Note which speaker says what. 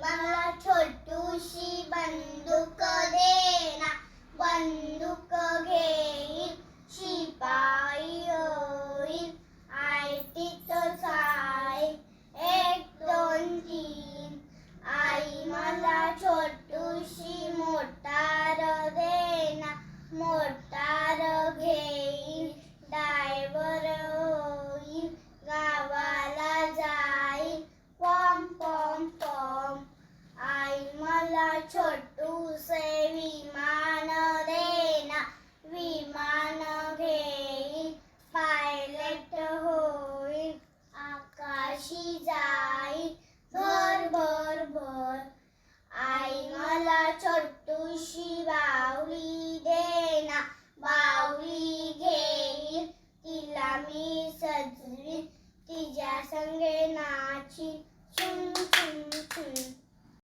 Speaker 1: मला छोटूशी छोटूसे विमान देना विमान घेईल पायलट होईल आकाशी जाईल भर भर भर. आई मला छोटूशी बावली देना बावली घेईल तिला मी सजवी तिच्या संगे नाची